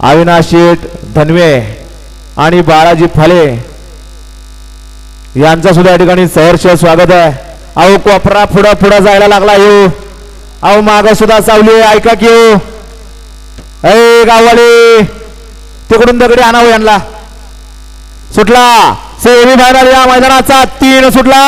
अविनाश शेठ धनवे आणि बाळाजी फाले यांचा सुद्धा या ठिकाणी सहर्ष स्वागत आहे. अहो कोपरा पुढं पुढं जायला लागला येऊ अहो माग सुद्धा सावली ऐका की हो. येऊ अय गाववाले तिकडून दगडी आणावं यांना. सुटला. सेमी फायनल या मैदानाचा तीन सुटला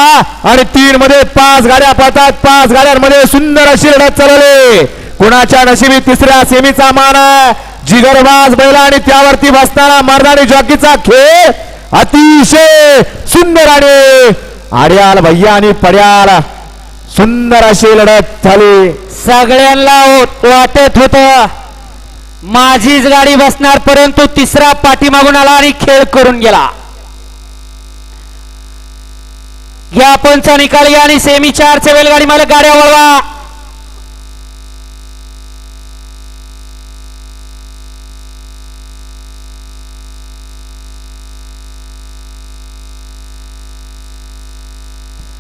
आणि तीन मध्ये पाच गाड्या पळतात. पाच गाड्यांमध्ये सुंदर अशी लढत चालवली कुणाच्या नशिबी तिसऱ्या सेमीचा मान आहे? जिगरबाज बैला आणि त्यावरती बसणारा मर्दानी जॉकीचा खेळ अतिशय सुंदर आणि आड्याल भैया आणि पड्याल सुंदर अशी लढत झाली. सगळ्यांना वाटत होत माझीच गाडी बसणार परंतु तिसरा पाठीमागून आला आणि खेळ करून गेला. या पंचा निकाल घ्या आणि सेमी चारच्या बैलगाडी मला गाड्या वळवा.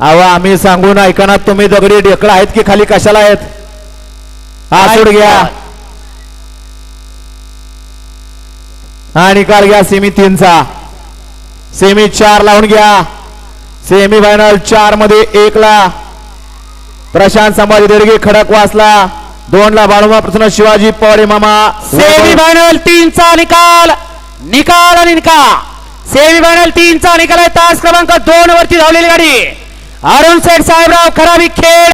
अहो आम्ही सांगून ऐकणार तुम्ही दगडी ढेकळा आहेत की खाली कशाला आहेत? हा सोड घ्या. हा निकाल घ्या सेमी तीनचा. सेमी चार लावून घ्या. सेमी फायनल चारमध्ये एक ला. प्रशांत संभाजी देडगे खडक वाचला. दोन ला बाळूमा प्रसन्न शिवाजी पवारे मामा. सेमी फायनल तीनचा निकाल. निकाल आणि निकाल. सेमी फायनल तीनचा निकाल आहे. तास क्रमांक दोन वरती धावलेली गाडी. अरुण सेठ साहेबराव खराबी खेळ!